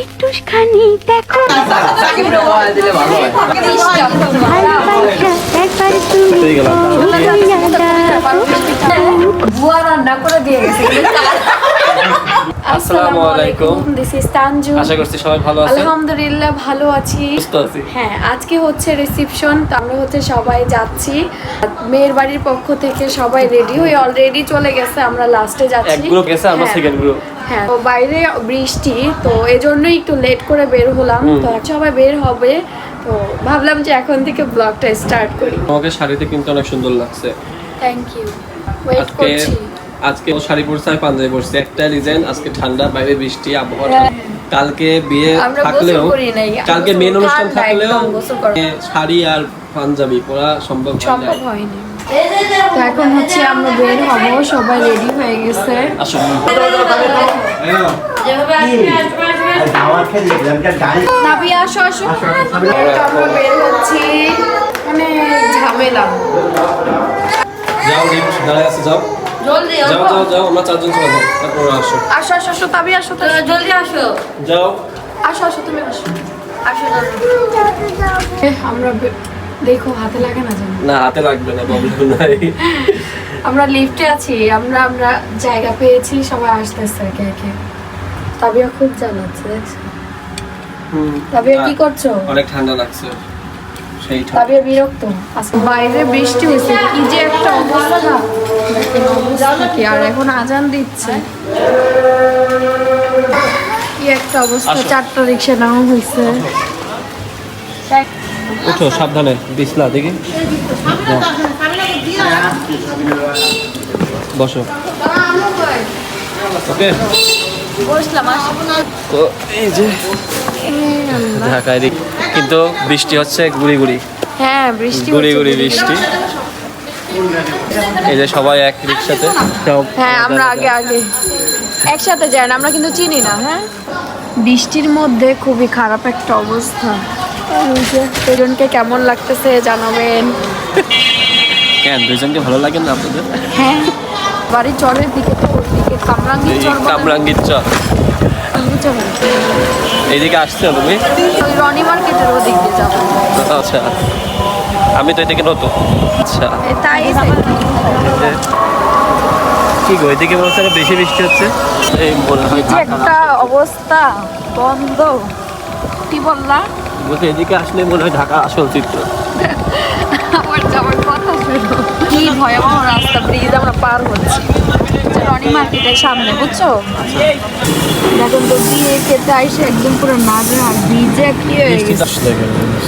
একটুখানি দেখো। একবার তুমি বুয়া রান্না করে দিয়ে গেছে। আসসালামু আলাইকুম। দিস ইজ তানজু আশা করছি সবাই ভালো আছে আলহামদুলিল্লাহ ভালো আছি। সুস্থ আছি। হ্যাঁ আজকে হচ্ছে রিসেপশন তো আমরা হচ্ছে সবাই যাচ্ছি। মেয়ের বাড়ির পক্ষ থেকে সবাই রেডি হয়ে অলরেডি চলে গেছে আমরা লাস্টে এক গ্রুপ গেছে আমরা হ্যাঁ। সেকেন্ড গ্রুপ হ্যাঁ তো বাইরে বৃষ্টি তো এজন্যই একটু লেট করে বের হলাম। তো সবাই বের হবে তো ভাবলাম যে এখন থেকে ব্লগটা স্টার্ট করি। তোমাকে শাড়িতে কিন্তু অনেক সুন্দর লাগছে। থ্যাংক ইউ ওয়েট করছি। আজকে শাড়ি পরছে আমি পাঞ্জাবি পরছি। একটা ডিজাইন আজকে ঠান্ডা বাইরে বৃষ্টি আবহাওয়া হ্যাঁ। কালকে বিয়ে থাকলেও। কালকে মেন অনুষ্ঠান থাকলেও শাড়ি আর পাঞ্জাবি পরা সম্ভব হয় সম্ভব হয়নি। এখন হচ্ছে আমরা বের হব সবাই রেডি হয়ে গেছে। নাবি আসো আসো। আমরা বের হচ্ছি। মানে ঝামেলা। যাও লিফট দাঁড়ায় আছে যাও। জলদি যাও যাও যাও আমরা চারজন চলে যাও তারপর আসো। আসো আসো আসো তাবি আসো তো। জলদি আসো। যাও। আসো আসো তুমি আসো। আসো জলদি আমরা দেখো হাতে লাগে না যেন। না হাতে লাগবে না প্রবলেম নাই। আমরা লিফটে আছি আমরা আমরা জায়গা পেয়েছি সবাই আসতেছে একে একে। তাবিয়া খুব জানাচ্ছে দেখছ? হুম। তাবিয়া কি করছ? অনেক ঠান্ডা লাগছে। তাবিয়া বিরক্ত? বাইরে বৃষ্টি হয়েছে কি যে একটা অবস্থা। কি আর এখন আজান দিচ্ছে। কি একটা অবস্থা চারটা রিক্সা নেওয়া হয়েছে। উঠো সাবধানে বিছলা দেখি। বসো। ওকে। বসলাম তো এই যে ঢাকায় কিন্তু বৃষ্টি হচ্ছে গুড়ি গুড়ি। হ্যাঁ বৃষ্টি গুড়ি। গুড়ি বৃষ্টি। এই যে সবাই এক রিক্সাতে। যাও। হ্যাঁ আমরা আগে আগে। একসাথে যাই না আমরা কিন্তু চিনি না হ্যাঁ? বৃষ্টির মধ্যে খুবই খারাপ একটা অবস্থা। দুজনকে কেমন লাগতেছে জানাবেন। কেন দুজনকে ভালো লাগে না আপনাদের? হ্যাঁ বাড়ি চরের দিকে তো ওর দিকে কামরাঙ্গি চর? কামরাঙ্গীর চর। কামরাঙ্গি চর বলে। এইদিকে আসছো তুমি? রনি মার্কেটের ওদিক দিয়ে যাব। আচ্ছা। আমি তো এদিকে নতুন। আচ্ছা। তাই কি গো এদিকে বলছে বেশি বৃষ্টি হচ্ছে? এই মনে হয় একটা অবস্থা বন্ধ। কি বললা? বলছে এদিকে আসলে মনে হয় ঢাকা আসল চিত্র। আমার যাওয়ার কথা শুনো কি ভয়াবহ রাস্তা ব্রিজ আমরা পার হচ্ছি। রনি মার্কেটের সামনে বুঝছ? এখন তো বিয়ে খেতে আইসে একদম পুরো নাজে আর ব্রিজে কি হয়ে গেছে।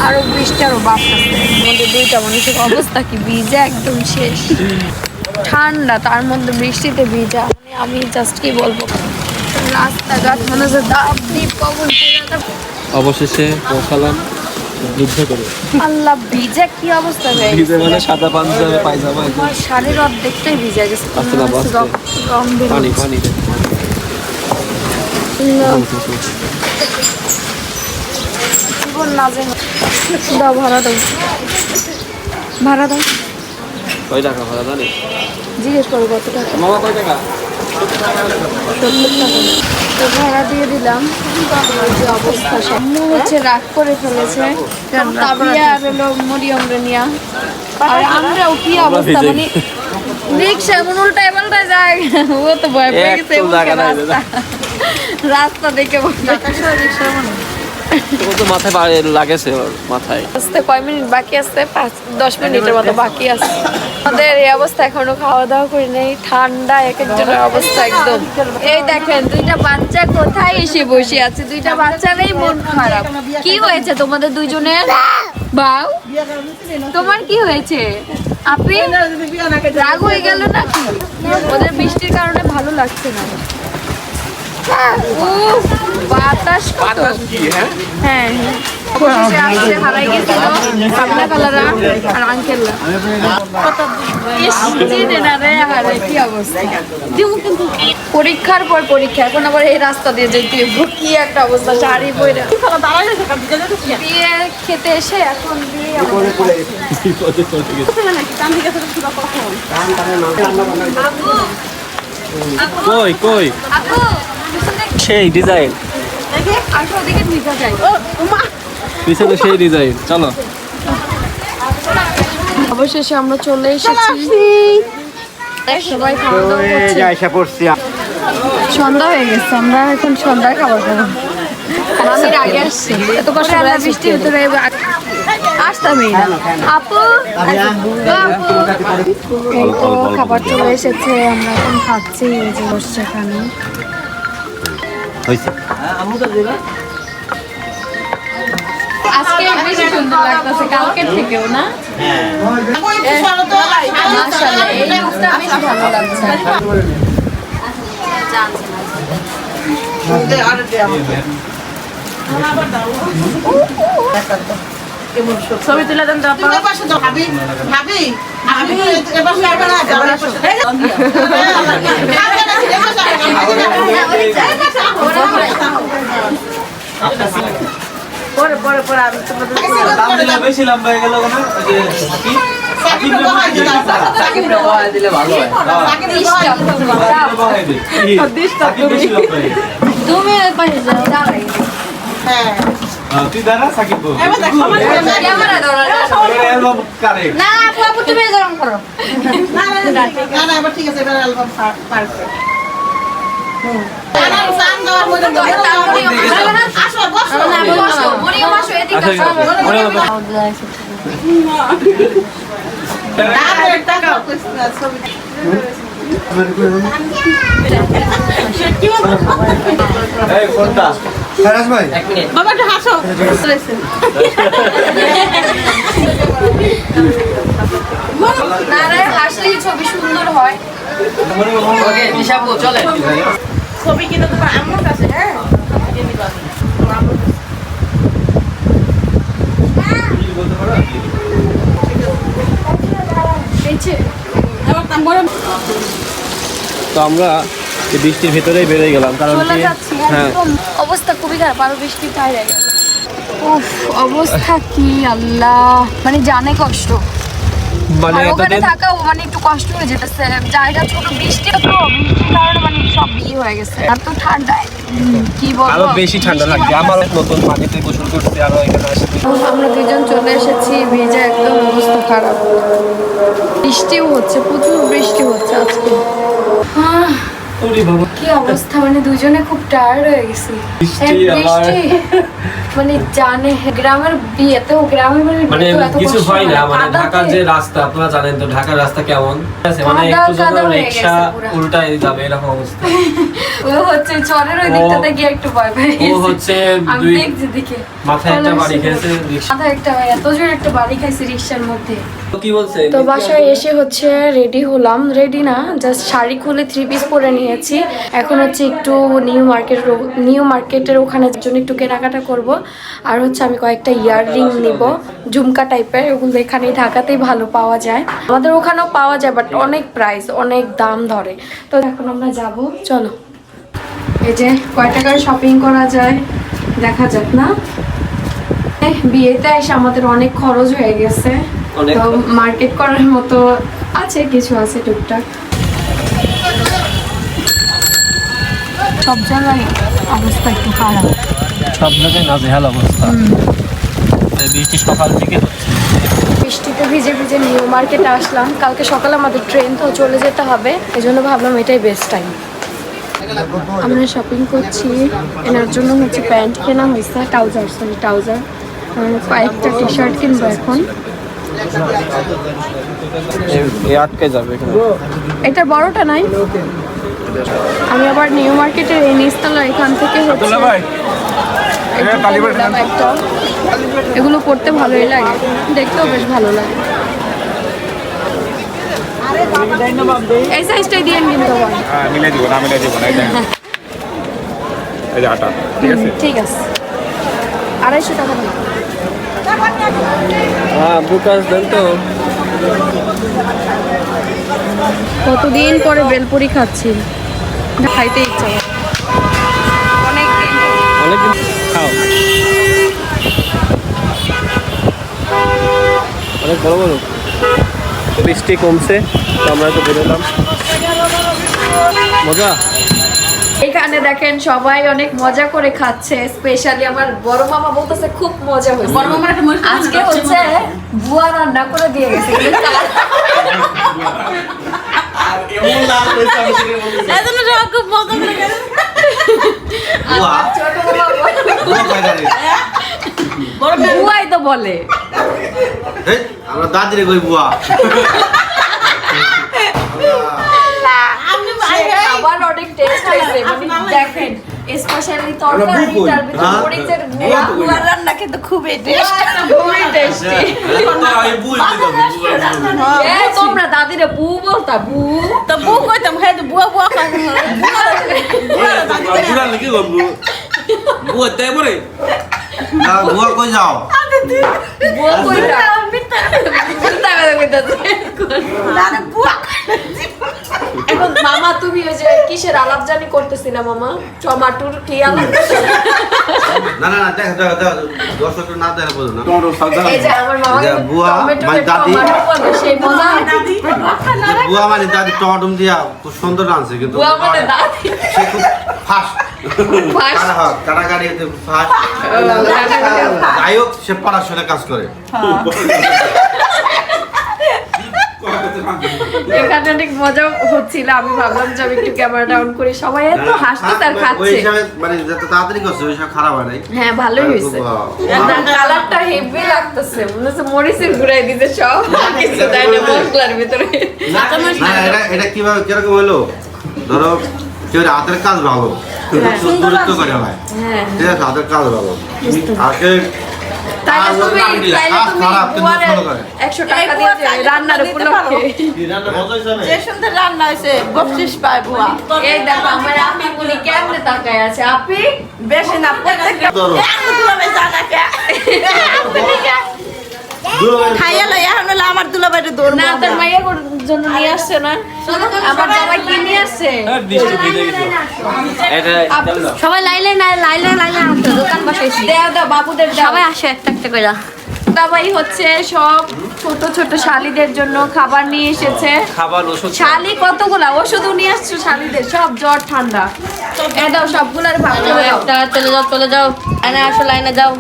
আরও বৃষ্টি আরও বাড়তেছে মধ্যে দুইটা মানুষের অবস্থা কি ভিজে একদম শেষ। ঠান্ডা তার মধ্যে বৃষ্টিতে ভিজা। মানে আমি জাস্ট কি বলব রাস্তাঘাট মনে হচ্ছে দাপ দ্বীপ কখন অবশেষে পৌঁছালাম। যুদ্ধ করে। আল্লাহ ভিজে কি অবস্থা হয়ে ভিজে মানে সাদা পাঞ্জাবি পায়জামা একদম শাড়ির অর্ধেকটাই ভিজে গেছে। রং- রং পানি পানি জীবন নাজে দাও ভাড়া দাও। ভাড়া দাও। কয় টাকা ভাড়া জানি জিজ্ঞেস করো কত টাকা। মামা কয় টাকা? তো ভাড়া দিয়ে দিলাম। যে অবস্থা সামনে হচ্ছে রাগ করে ফেলেছে। তাবিয়া আর হলো মরিয়ম রেনিয়া আর আমরাও কি অবস্থা? মানে রিক্সা এমন উল্টায় পাল্টায় যায়। ও তো ভয় পেয়ে গেছে। রাস্তা। রাস্তা দেখে রিক্সা মানে তোমার তো মাথায় লাগেছে মাথায়। আসতে কয় মিনিট বাকি আছে? পাঁচ দশ মিনিটের মতো বাকি আছে। আমাদের এই অবস্থা এখনও খাওয়া দাওয়া করি নেই। ঠান্ডা এক একজনের অবস্থা একদম। এই দেখেন দুইটা বাচ্চা কোথায় এসে বসে আছে? দুইটা বাচ্চারই মন খারাপ। কি হয়েছে তোমাদের দুইজনের? বাউ তোমার কি হয়েছে? আপনি রাগ হয়ে গেল নাকি? ওদের বৃষ্টির কারণে ভালো লাগছে না। বাতাস হ্যাঁ? হ্যাঁ অবশেষে হারাই গেছিল কালারা আর আঙ্কেলরা। পরীক্ষার পর পরীক্ষা এখন আবার এই রাস্তা দিয়ে যেতে। কি একটা অবস্থা শাড়ি বইরা খেতে এসে এখন কই কই? আপু সেই ডিজাইন যায় পিছনে সেই ডিজাইন চলো। অবশেষে আমরা চলে এসেছি। সবাই খাওয়া দাওয়া করছে। সন্ধ্যা হয়ে গেছে আমরা এখন সন্ধ্যার খাবার খাব মামির আগে আসছি। এত কষ্ট করে বৃষ্টির ভিতরে আসতামই না আপু আপু। এই তো খাবার চলে এসেছে আমরা এখন খাচ্ছি এই যে বসছে এখানে। হয়েছে আজকে বেশি সুন্দর লাগতেছে কালকের থেকেও না? ছবি তুলে দেন তো ভাবি ভাবি। পরে পরে পরে আমি তোমাদের বেশি লম্বা হয়ে গেল না তুমি পাশে যাও দাঁড়াই তুই দাঁড়া সাকিব না আপু তুমি এরকম করো না না এবার ঠিক আছে এবার অ্যালবাম না এই কোনটা ফেরাজ ভাই। বাবা একটু হাসো। না রে ছবি সুন্দর হয়? ছবি কিন্তু তোমার আম্মুর কাছে? হ্যাঁ। তো আমরা এই বৃষ্টির ভেতরেই বেরিয়ে গেলাম কারণ চলে কি? যাচ্ছি হ্যাঁ। অবস্থা খুবই খারাপ আরও বৃষ্টি বাইরে গেল। উফ অবস্থা কি আল্লাহ মানে জানে কষ্ট। মানে ওখানে মানে একটু কষ্ট হয়ে যেতেছে। জায়গা ছোট বৃষ্টি তো বৃষ্টির কারণে মানে সব বিয়ে হয়ে গেছে। আর তো ঠান্ডায় কি বলব? আরও বেশি ঠান্ডা আমার নতুন পানিতে গোসল করতে আরও এখানে আসে আমরা দুজন চলে এসেছি ভিজে একদম অবস্থা খারাপ। বৃষ্টিও হচ্ছে প্রচুর বৃষ্টি হচ্ছে আজকে। আহ, কি অবস্থা? মানে দুজনে খুব টায়ার্ড হয়ে গেছি। মানে জানে গ্রামের বিয়েতেও গ্রামের মানে এত কিছু হয় না মানে ঢাকার যে রাস্তা আপনারা জানেন তো ঢাকার রাস্তা কেমন? একটু কাদা যখন রিক্সা গেছে পুরা। উল্টায় যাবে এরকম অবস্থা। ও হচ্ছে চরের ওই দিকটাতে গিয়ে একটু ভয় পেয়ে ও হচ্ছে দুই দিকে মাথায় একটা বাড়ি খেয়েছে মাথায় একটা এত জোর একটা বাড়ি খাইছি রিক্সার মধ্যে। বলছে? তো বাসায় এসে হচ্ছে রেডি হলাম। রেডি না জাস্ট শাড়ি খুলে থ্রি পিস পরে নিয়েছি। এখন হচ্ছে একটু নিউ মার্কেট নিউ মার্কেটের ওখানে জন্য একটু কেনাকাটা করব। আর হচ্ছে আমি কয়েকটা ইয়াররিং নিব ঝুমকা টাইপের ওগুলো এখানে ঢাকাতেই ভালো পাওয়া যায়। আমাদের ওখানেও পাওয়া যায় বাট অনেক প্রাইস অনেক দাম ধরে। তো এখন আমরা যাব চলো। এই যে কয় টাকার শপিং করা যায় দেখা যাক না। বিয়েতে এসে আমাদের অনেক খরচ হয়ে গেছে। তো মার্কেট করার মতো আছে কিছু আছে টুকটাক। সব জায়গায় অবস্থা একটু খারাপ। সব জায়গায় নাজেহাল অবস্থা। বৃষ্টি সকাল থেকে বৃষ্টিতে ভিজে ভিজে নিউ মার্কেটে আসলাম। কালকে সকালে আমাদের ট্রেন তো চলে যেতে হবে। এই জন্য ভাবলাম এটাই বেস্ট টাইম আমরা শপিং করছি। এনার জন্য হচ্ছে প্যান্ট কেনা হয়েছে ট্রাউজার সরি ট্রাউজার কয়েকটা টি শার্ট কিনবো এখন। এই আটকে যাবে এখানে। এটা বড়টা নাই? আমি আবার নিউ মার্কেটের এই নিচতলা এখান থেকে একটু এগুলো পড়তে ভালোই লাগে দেখতেও বেশ ভালো লাগে। এই সাইজটাই দিয়ে কিন্তু হ্যাঁ মিলে দিব না মিলে দিব না এই যে আটা ঠিক আছে? ঠিক আছে। আড়াইশো টাকা হ্যাঁ বুকাস দেন তো। কতদিন পরে বেলপুরি খাচ্ছি? খাইতে ইচ্ছা। অনেক খাও। অনেক বড় বড় বৃষ্টি কমছে তো আমরা তো বেরোলাম। মজা? এখানে দেখেন সবাই অনেক মজা করে খাচ্ছে স্পেশালি আমার বড় মামা বলতেছে খুব মজা হয়েছে। বড় মামার আজকে হচ্ছে বুয়া রান্না করে দিয়ে গেছে। আমার বুয়াই তো বলে আমরা দাদিরে কই বুয়া আবার অনেক টেস্ট হয়েছে মানে দেখেন স্পেশালি তরকারিটার ভিতরে হ্যাঁ? মরিচের রান্না খুবই টেস্ট খুবই টেস্টি তোমরা দাদিরে বু বলতা বু তো বউ কইতাম হ্যাঁ তো বুয়া বুয়া খাই বুড়া গো বুয়া তাই বলে না, বুয়া কই যাও বু কইতা মিথ্যা কথা কইতাছে না বুয়া এখন মামা তুমি ওই যে কিসের আলাপ জানি করতেছিলা মামা? টমাটোর কি আলাপ? না না না দেখ দেখ দেখ দর্শক না দেখে বলো না। তোমার সাদা এই যে আমার মামা যে বুয়া, মানে দাদি। টমাটো বলে সেই মজা। যে বুয়া মানে দাদি। টমাটম দিয়া খুব সুন্দর রাঁধছে কিন্তু। বুয়া মানে দাদি। সে খুব ফাস্ট যাই হোক সে পড়াশোনা কাজ করে। এখানে অনেক মজা হচ্ছিল। আমি ভাবলাম যে আমি একটু ক্যামেরা ডাউন করি। সবাই এত হাসতে আর ওই খাচ্ছে মানে যত তাড়াতাড়ি করছে ওই হিসাবে খারাপ হয় নাই। হ্যাঁ ভালোই হয়েছে। কালারটা হেভি লাগতেছে। মনে হচ্ছে মরিচের দিতে সব। কিছু দেয় না মশলার ভিতরে। এটা এটা কীভাবে কীরকম হলো ধরো কেউ হাতের কাজ ভালো করে হয় হ্যাঁ। ঠিক আছে হাতের কাজ ভালো। আর রান্না হয়েছে? বকশিস পায় বুয়া। এই দেখো আমার কেমনে তাকায় আছে? আপি বেশি না প্রত্যেকটা খাইয়া লই এখন হলো আমার দুলাভাইটা দৌড় না তোর মাইয়ের জন্য নিয়ে আসছে না? আমার জামাই কি নিয়ে আসছে? এটা সবাই লাইলে না লাইলে লাইলে দোকান বসাইছি দেও দাও বাবুদের সবাই আসো একটা একটা করে দাবাই হচ্ছে সব ছোট ছোট শালিদের জন্য খাবার নিয়ে এসেছে। খাবার ওষুধ শালি কতগুলা? ওষুধও নিয়ে আসছো শালিদের? সব জ্বর ঠান্ডা। এ দাও সবগুলার ভাগ করে একটা চলে যাও চলে যাও। লাইনে আসো লাইনে যাও।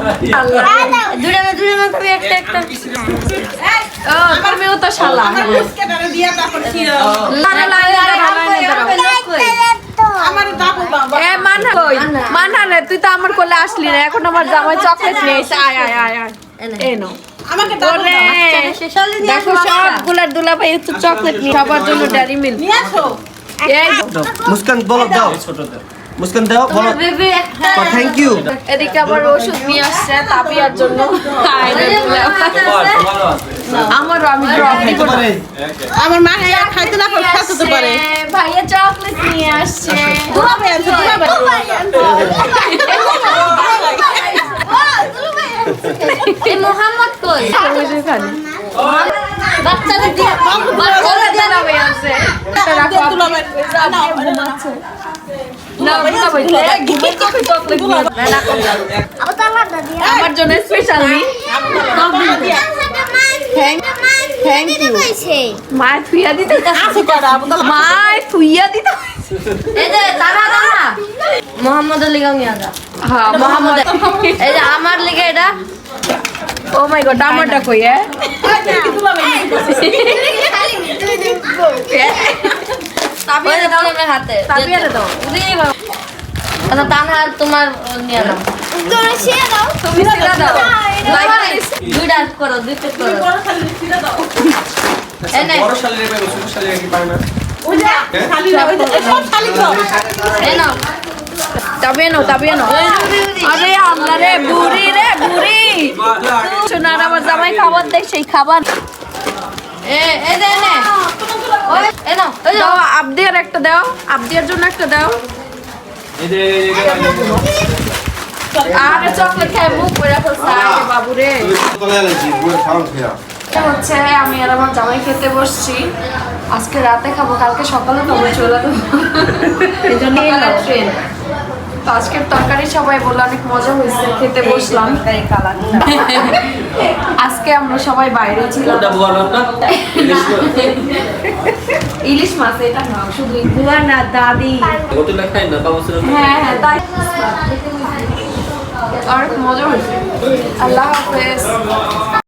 দূরে না দূরে না তুমি একটা একটা। ও তুমিও তো শালা। আমার ডাবু বাবা কই মানহা রে তুই তো আমার কোলে আসলি না এখন আমার জামাই চকলেট নিয়ে এসে আয় আয় আয় আয় এই আমাকে ডাবু ওরে শেষ হলে নিয়ে দেখো আসো বাচ্চা। দুলা ভাই একটু চকলেট নিয়ে সবার জন্য ডেয়ারি মিল্ক নিয়ে আসো। মুস্কান বলো দাও। ছোটতে মুস্কান দাও বলো। থ্যাংক ইউ এদিকে আবার ওষুধ নিয়ে আসছে তাবিয়ার জন্য। আমি না। আমার মা খাইতে না খাইতে পারে। ভাইয়া চকলেট নিয়ে আসছে দুলাভাই আনছে দুলাভাই এই মোহাম্মদ কই এখানে বাচ্চাদের দিয়ে বাচ্চারা দুলা ভাই আছে এটা রাখো আপনি। দুলাভাই নাও ঘুমাচ্ছে না দুলা ভাই ঘুমের কফি চকলেট নিয়ে আমার জন্য স্পেশালি থ্যাংক ইউ মায় থুইয়া দিতে আছে করা বোতল মায় থুইয়া দিতে এই যে দাঁড়া দাঁড়া মোহাম্মদের লিগাও নিয়ে হ্যাঁ মোহাম্মদ এই যে আমার লিগে এটা। ও মাই গড আমারটা কই এ ওই যে তোমার আচ্ছা নিয়ে নাও তুমি দাও দুইটা করো দুইটা করো বড় শালিরে পাইবো ছোট শালিরে কি পায় না তাবিয়ে নাও তাবিয়ে নাও আরে আল্লাহ রে বুড়ি রে বুড়ি সোনার আমার জামাই খাবার দেখ সেই খাবার। আবদিয়ার একটা দাও আবদিয়ার জন্য একটা দাও। এই যে এই আরে চকলেট খায় মুখ পড়ে ফেলছে বাবু রে চলে এলাইছি বুয়ের খাওয়ান খেয়া এটা হচ্ছে আমি আর আমার জামাই খেতে বসছি। আজকে রাতে খাব কালকে সকালে খাব চলে দেবো এই জন্য ট্রেন তো আজকের তরকারি সবাই বলল অনেক মজা হয়েছে খেতে বসলাম। আজকে আমরা সবাই বাইরে ছিলাম। ইলিশ মাছ। এটা না শুধু না দাদি। হ্যাঁ হ্যাঁ তাই। অনেক মজা হয়েছে। আল্লাহ হাফেজ।